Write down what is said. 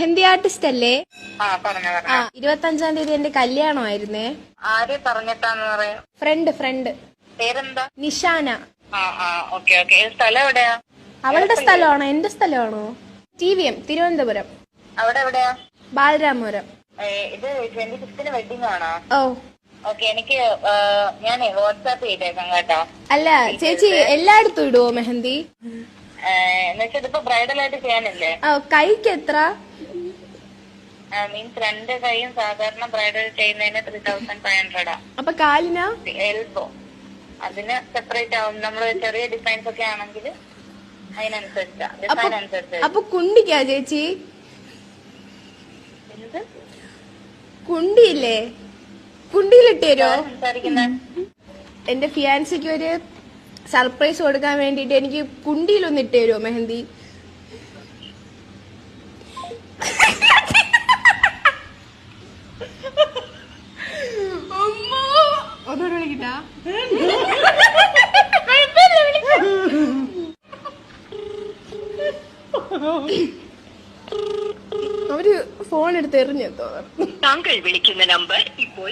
Hindi artist അല്ലേ? ആ പറഞ്ഞു ആ പറഞ്ഞു. ഇരുപത്തി അഞ്ചാം തീയതി എന്റെ കല്യാണമായിരുന്നേ. ആരെ പറഞ്ഞിട്ടാന്ന് പറയാ? ഫ്രണ്ട് ഫ്രണ്ട് പേരെന്താ? നിഷാന. ആ ആ ഓക്കെ ഓക്കെ. സ്ഥലം എവിടെയാ? അവളുടെ സ്ഥലമാണോ? എന്റെ സ്ഥലമാണോ? T V M Thiruvananthapuram. അവിടെ എവിടെയാ? ബാലരാമപുരം. ഏ, ഇത് ട്വന്റി ഫിഫ്തിന് വെഡിങ് ആണോ? ഓ. ഓക്കെ എനിക്ക് ഞാൻ വാട്സാപ്പ് ചെയ്തേക്കാം കേട്ടോ. അല്ല ചേച്ചി എല്ലായിടത്തും ഇടുവോ മെഹന്തി? ഇതിപ്പോ ബ്രൈഡൽ ആയിട്ട് ചെയ്യാനല്ലേ? ഓ കൈക്ക് എത്ര? മീൻസ് രണ്ട് കൈയും സാധാരണ ബ്രൈഡൽ ചെയ്യുന്നതിന് ത്രീ തൗസൻഡ് ഫൈവ് ഹൺഡ്രഡ് അപ്പൊ കാലിന്? എൽബോ അതിന് സെപ്പറേറ്റ് ആവും. നമ്മൾ ചെറിയ ഡിസൈൻസ് ഒക്കെ ആണെങ്കിൽ അതിനനുസരിച്ചാ. ഡിസൈൻ അനുസരിച്ച് അപ്പൊ കുണ്ടിക്കാ ചേച്ചി? എന്ത്? കുണ്ടിയില്ലേ? കുണ്ടിയിലിട്ട് എന്റെ ഫിയാൻസിക്ക് ഒരു സർപ്രൈസ് കൊടുക്കാൻ വേണ്ടിട്ട് എനിക്ക് കുണ്ടിയിലൊന്ന് ഇട്ട് തരുമോ മെഹന്തി? വിളിക്കട്ടാ അവർ ഫോൺ എടുത്ത് എറിഞ്ഞെത്തോ താങ്കൾ വിളിക്കുന്ന നമ്പർ ഇപ്പോൾ